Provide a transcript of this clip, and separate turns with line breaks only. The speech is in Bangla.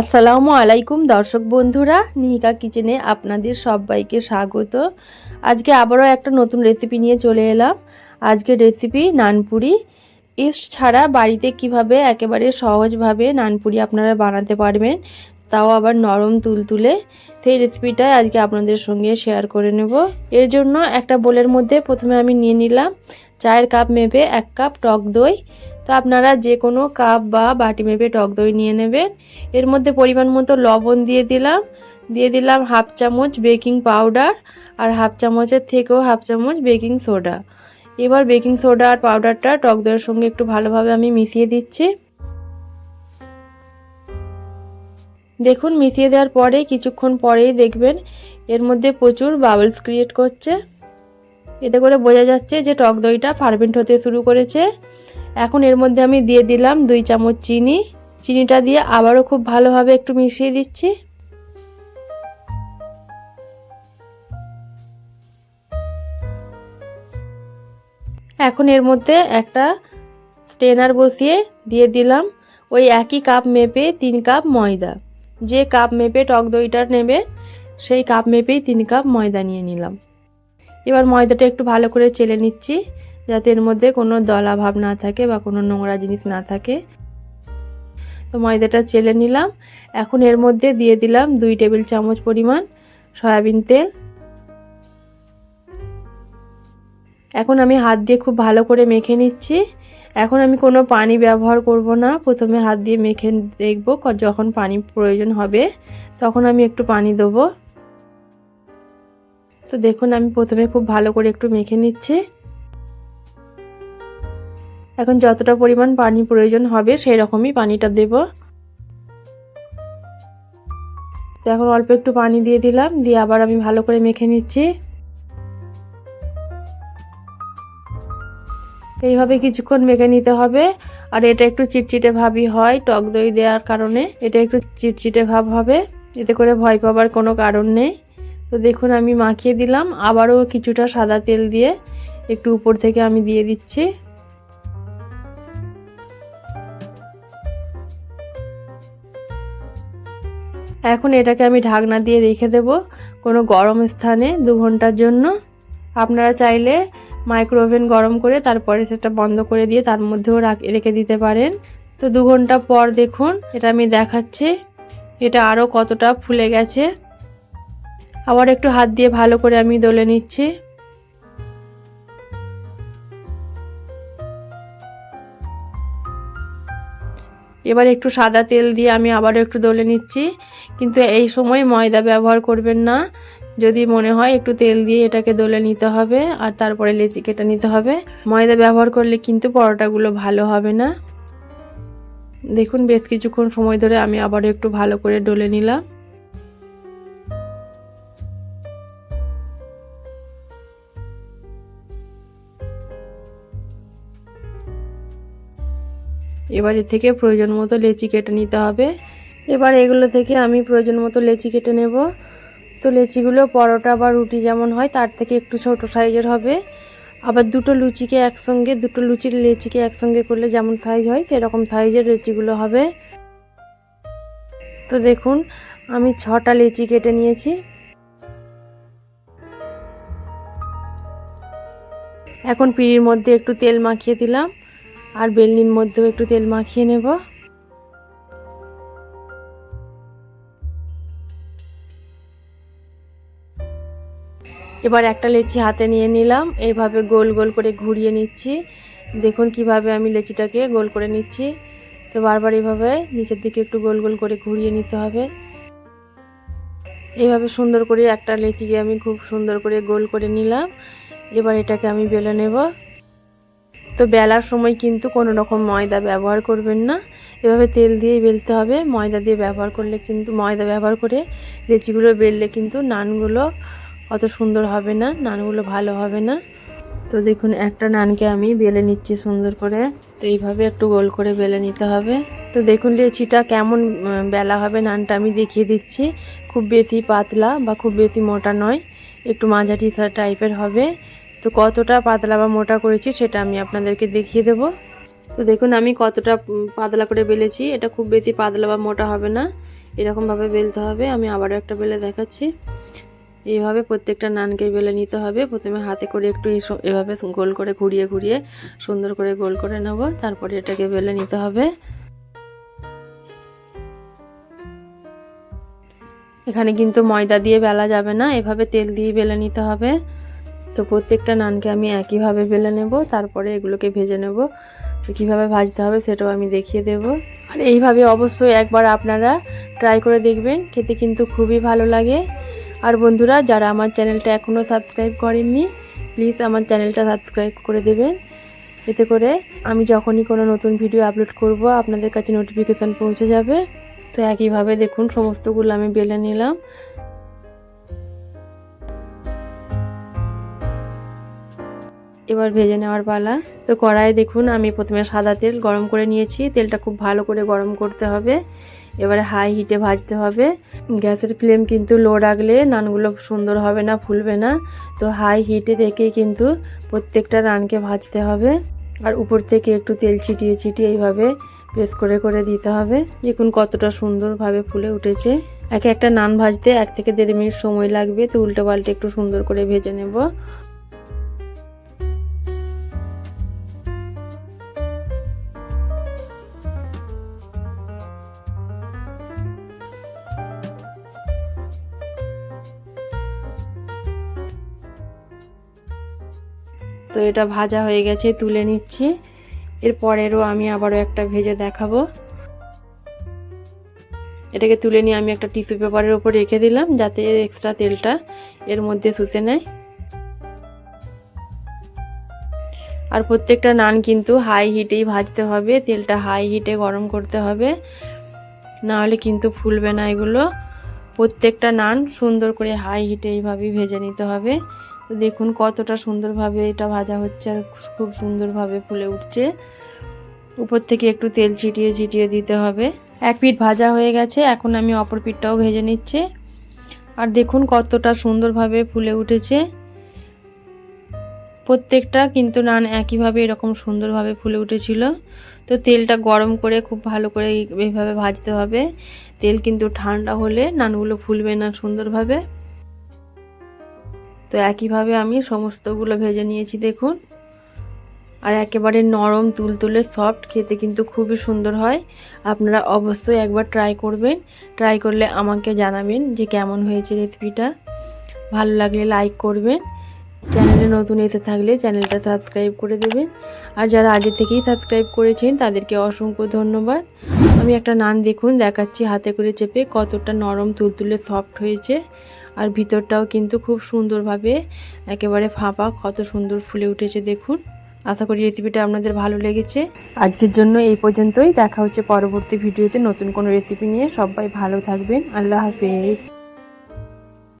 আসসালামু আলাইকুম, দর্শক বন্ধুরা। নিহিকা কিচেনে আপনাদের সবাইকে স্বাগত। আজকে আবারও একটা নতুন রেসিপি নিয়ে চলে এলাম। আজকে রেসিপি নানপুরি। ইস্ট ছাড়া বাড়িতে কীভাবে একেবারে সহজভাবে নানপুরি আপনারা বানাতে পারবেন, তাও আবার নরম তুলতুলে, সেই রেসিপিটাই আজকে আপনাদের সঙ্গে শেয়ার করে নেব। এর জন্য একটা বোলের মধ্যে প্রথমে আমি নিয়ে নিলাম চায়ের কাপ মেপে এক কাপ টক দই তো আপনারা যে কোনো কাপ বা বাটি মেপে টক দই নিয়ে নেবেন। এর মধ্যে পরিমাণ মতো লবণ দিয়ে দিলাম। দিয়ে দিলাম হাফ চামচ বেকিং পাউডার আর হাফ চামচের থেকেও হাফ চামচ বেকিং সোডা। এবার বেকিং সোডা আর পাউডারটা টক দইয়ের সঙ্গে একটু ভালোভাবে আমি মিশিয়ে দিচ্ছি। দেখুন, মিশিয়ে দেওয়ার পরে কিছুক্ষণ পরেই দেখবেন এর মধ্যে প্রচুর বাবলস ক্রিয়েট করছে। এতে করে বোঝা যাচ্ছে যে টক দইটা ফার্মেন্ট হতে শুরু করেছে। এখন এর মধ্যে আমি দিয়ে দিলাম দুই চামচ চিনি। চিনিটা দিয়ে আবারও খুব ভালোভাবে একটু মিশিয়ে দিচ্ছি। এখন এর মধ্যে একটা স্টেনার বসিয়ে দিয়ে দিলাম। ওই একই কাপ মেপে তিন কাপ ময়দা। যে কাপ মেপে টক দইটা নেবে, সেই কাপ মেপেই তিন কাপ ময়দা নিয়ে নিলাম। এবার ময়দাটা একটু ভালো করে চেলে নিচ্ছি, যাতে এর মধ্যে কোনো দলা ভাব না থাকে বা কোনো নোংরা জিনিস না থাকে। তো ময়দাটা চেলে নিলাম। এখন এর মধ্যে দিয়ে দিলাম দুই টেবিল চামচ পরিমাণ সয়াবিন তেল। এখন আমি হাত দিয়ে খুব ভালো করে মেখে নিচ্ছি। এখন আমি কোনো পানি ব্যবহার করব না। প্রথমে হাত দিয়ে মেখে দেখব যখন পানি প্রয়োজন হবে, তখন আমি একটু পানি দেবো। তো দেখুন, আমি প্রথমে খুব ভালো করে একটু মেখে নিচ্ছি। এখন যতটা পরিমাণ পানি প্রয়োজন হবে সেই রকমই পানিটা দেব। তো এখন অল্প একটু পানি দিয়ে দিলাম, দিয়ে আবার আমি ভালো করে মেখে নিচ্ছি। এইভাবে কিছুক্ষণ মেখে নিতে হবে। আর এটা একটু চিটচিটে ভাবই হয়, টক দই দেওয়ার কারণে। এটা একটু চিটচিটে ভাব হবে, এতে করে ভয় পাবার কোনো কারণ নেই। তো দেখুন, আমি মাখিয়ে দিলাম। আবারও কিছুটা সাদা তেল দিয়ে একটু উপর থেকে আমি দিয়ে দিচ্ছি। এখন এটাকে আমি ঢাকনা দিয়ে রেখে দেব কোনো গরম স্থানে দু ঘণ্টার জন্য। আপনারা চাইলে মাইক্রোওভেন গরম করে তারপরে সেটা বন্ধ করে দিয়ে তার মধ্যেও রেখে দিতে পারেন। তো দু ঘণ্টা পর দেখুন, এটা আমি দেখাচ্ছি। এটা আরও কতটা ফুলে গেছে। আবার একটু হাত দিয়ে ভালো করে আমি দলে নিচ্ছি। এবার একটু সাদা তেল দিয়ে আমি আবারও একটু দলে নিচ্ছি। কিন্তু এই সময় ময়দা ব্যবহার করবেন না। যদি মনে হয় একটু তেল দিয়ে এটাকে দলে নিতে হবে আর তারপরে লেচি কেটে নিতে হবে। ময়দা ব্যবহার করলে কিন্তু পরোটাগুলো ভালো হবে না। দেখুন, বেশ কিছুক্ষণ সময় ধরে আমি আবারও একটু ভালো করে ডলে নিলাম। এবার এর থেকে প্রয়োজন মতো লেচি কেটে নিতে হবে। এবার এগুলো থেকে আমি প্রয়োজন মতো লেচি কেটে নেব। তো লেচিগুলো পরোটা বা রুটি যেমন হয়, তার থেকে একটু ছোট সাইজের হবে। আবার দুটো লুচিকে একসঙ্গে, দুটো লুচির লেচিকে একসঙ্গে করলে যেমন সাইজ হয়, সেরকম সাইজের লেচিগুলো হবে। তো দেখুন, আমি ছটা লেচি কেটে নিয়েছি। এখন পিঁড়ির মধ্যে একটু তেল মাখিয়ে দিলাম। আর বেলনির মধ্যেও একটু তেল মাখিয়ে নেব। এবার একটা লেচি হাতে নিয়ে নিলাম। এইভাবে গোল গোল করে ঘুরিয়ে নিচ্ছি। দেখুন কীভাবে আমি লেচিটাকে গোল করে নিচ্ছি। তো বারবার এভাবে নিচের দিকে একটু গোল গোল করে ঘুরিয়ে নিতে হবে। এইভাবে সুন্দর করে একটা লেচিকে আমি খুব সুন্দর করে গোল করে নিলাম। এবার এটাকে আমি বেলে নেব। তো বেলার সময় কিন্তু কোনো রকম ময়দা ব্যবহার করবেন না। এভাবে তেল দিয়েই বেলতে হবে। ময়দা দিয়ে ব্যবহার করলে কিন্তু, ময়দা ব্যবহার করে লেচিগুলো বেললে কিন্তু নানগুলো অত সুন্দর হবে না, নানগুলো ভালো হবে না। তো দেখুন, একটা নানকে আমি বেলে নিচ্ছি সুন্দর করে। তো এইভাবে একটু গোল করে বেলে নিতে হবে। তো দেখুন, লেচিটা কেমন বেলা হবে নানটা আমি দেখিয়ে দিচ্ছি। খুব বেশি পাতলা বা খুব বেশি মোটা নয়, একটু মাঝারি টাইপের হবে। তো কতটা পাতলা বা মোটা করেছি সেটা আমি আপনাদেরকে দেখিয়ে দেব। তো দেখুন, আমি কতটা পাতলা করে বেলেছি। এটা খুব বেশি পাতলা বা মোটা হবে না। এরকমভাবে বেলতে হবে। আমি আবারও একটা বেলে দেখাচ্ছি। এইভাবে প্রত্যেকটা নানকে বেলে নিতে হবে। প্রথমে হাতে করে একটু এভাবে গোল করে ঘুরিয়ে ঘুরিয়ে সুন্দর করে গোল করে নেব। তারপরে এটাকে বেলে নিতে হবে। এখানে কিন্তু ময়দা দিয়ে বেলা যাবে না। এভাবে তেল দিয়ে বেলে নিতে হবে। তো প্রত্যেকটা নানকে আমি একইভাবে বেলে নেব, তারপরে এগুলোকে ভেজে নেব। কীভাবে ভাজতে হবে সেটাও আমি দেখিয়ে দেব। আর এইভাবে অবশ্যই একবার আপনারা ট্রাই করে দেখবেন, খেতে কিন্তু খুবই ভালো লাগে। আর বন্ধুরা, যারা আমার চ্যানেলটা এখনও সাবস্ক্রাইব করেননি, প্লিজ আমার চ্যানেলটা সাবস্ক্রাইব করে দেবেন। এতে করে আমি যখনই কোনো নতুন ভিডিও আপলোড করব, আপনাদের কাছে নোটিফিকেশান পৌঁছে যাবে। তো একইভাবে দেখুন, সমস্তগুলো আমি বেলে নিলাম। এবার ভেজে নেওয়ার পালা। তো কড়াইয়ে দেখুন, আমি প্রথমে সাদা তেল গরম করে নিয়েছি। তেলটা খুব ভালো করে গরম করতে হবে। এবারে হাই হিটে ভাজতে হবে। গ্যাসের ফ্লেম কিন্তু লো রাখলে নানগুলো সুন্দর হবে না, ফুলবে না। তো হাই হিটে রেখেই কিন্তু প্রত্যেকটা নানকে ভাজতে হবে। আর উপর থেকে একটু তেল ছিটিয়ে ছিটিয়ে এইভাবে প্রেস করে করে দিতে হবে। দেখুন কতটা সুন্দরভাবে ফুলে উঠেছে। একে একটা নান ভাজতে এক থেকে দেড় মিনিট সময় লাগবে। তো উল্টো পাল্টে একটু সুন্দর করে ভেজে নেব। তো এটা ভাজা হয়ে গেছে, তুলে নিচ্ছি। এর পরেরও আমি আবারও একটা ভেজে দেখাবো। এটাকে তুলে নিয়ে আমি একটা টিস্যু পেপারের উপর রেখে দিলাম, যাতে এর এক্সট্রা তেলটা এর মধ্যে শুষে নেয়। আর প্রত্যেকটা নান কিন্তু হাই হিটেই ভাজতে হবে, তেলটা হাই হিটে গরম করতে হবে। না হলে কিন্তু ফুলবে না এগুলো। প্রত্যেকটা নান সুন্দর করে হাই হিটে এইভাবেই ভেজে নিতে হবে। তো দেখুন কতটা সুন্দরভাবে এটা ভাজা হচ্ছে আর খুব সুন্দরভাবে ফুলে উঠছে। উপর থেকে একটু তেল ছিটিয়ে ছিটিয়ে দিতে হবে। এক পিঠ ভাজা হয়ে গেছে, এখন আমি অপর পিঠটাও ভেজে নিচ্ছে। আর দেখুন কতটা সুন্দরভাবে ফুলে উঠেছে। প্রত্যেকটা কিন্তু নান একইভাবে এরকম সুন্দরভাবে ফুলে উঠেছিল। তো তেলটা গরম করে খুব ভালো করে এইভাবে ভাজতে হবে। তেল কিন্তু ঠান্ডা হলে নানগুলো ফুলবে না সুন্দরভাবে। তো একইভাবে আমি সমস্তগুলো ভেজে নিয়েছি, দেখুন। আর একেবারে নরম, তুলতুলে সফট খেতে কিন্তু খুবই সুন্দর হয়। আপনারা অবশ্যই একবার ট্রাই করবেন। ট্রাই করলে আমাকে জানাবেন যে কেমন হয়েছে রেসিপিটা ভালো লাগলে লাইক করবেন। চ্যানেলে নতুন এসে থাকলে চ্যানেলটা সাবস্ক্রাইব করে দেবেন। আর যারা আগে থেকেই সাবস্ক্রাইব করেছেন, তাদেরকে অসংখ্য ধন্যবাদ। আমি একটা নান দেখুন, দেখাচ্ছি হাতে করে চেপে কতটা নরম, তুলতুলে সফট হয়েছে। আর ভিতরটাও কিন্তু খুব সুন্দরভাবে একেবারে ফাঁপা, কত সুন্দর ফুলে উঠেছে দেখুন। আশা করি রেসিপিটা আপনাদের ভালো লেগেছে। আজকের জন্য এই পর্যন্তই। দেখা হচ্ছে পরবর্তী ভিডিওতে নতুন কোনো রেসিপি নিয়ে। সবাই ভালো থাকবেন। আল্লাহ হাফেজ।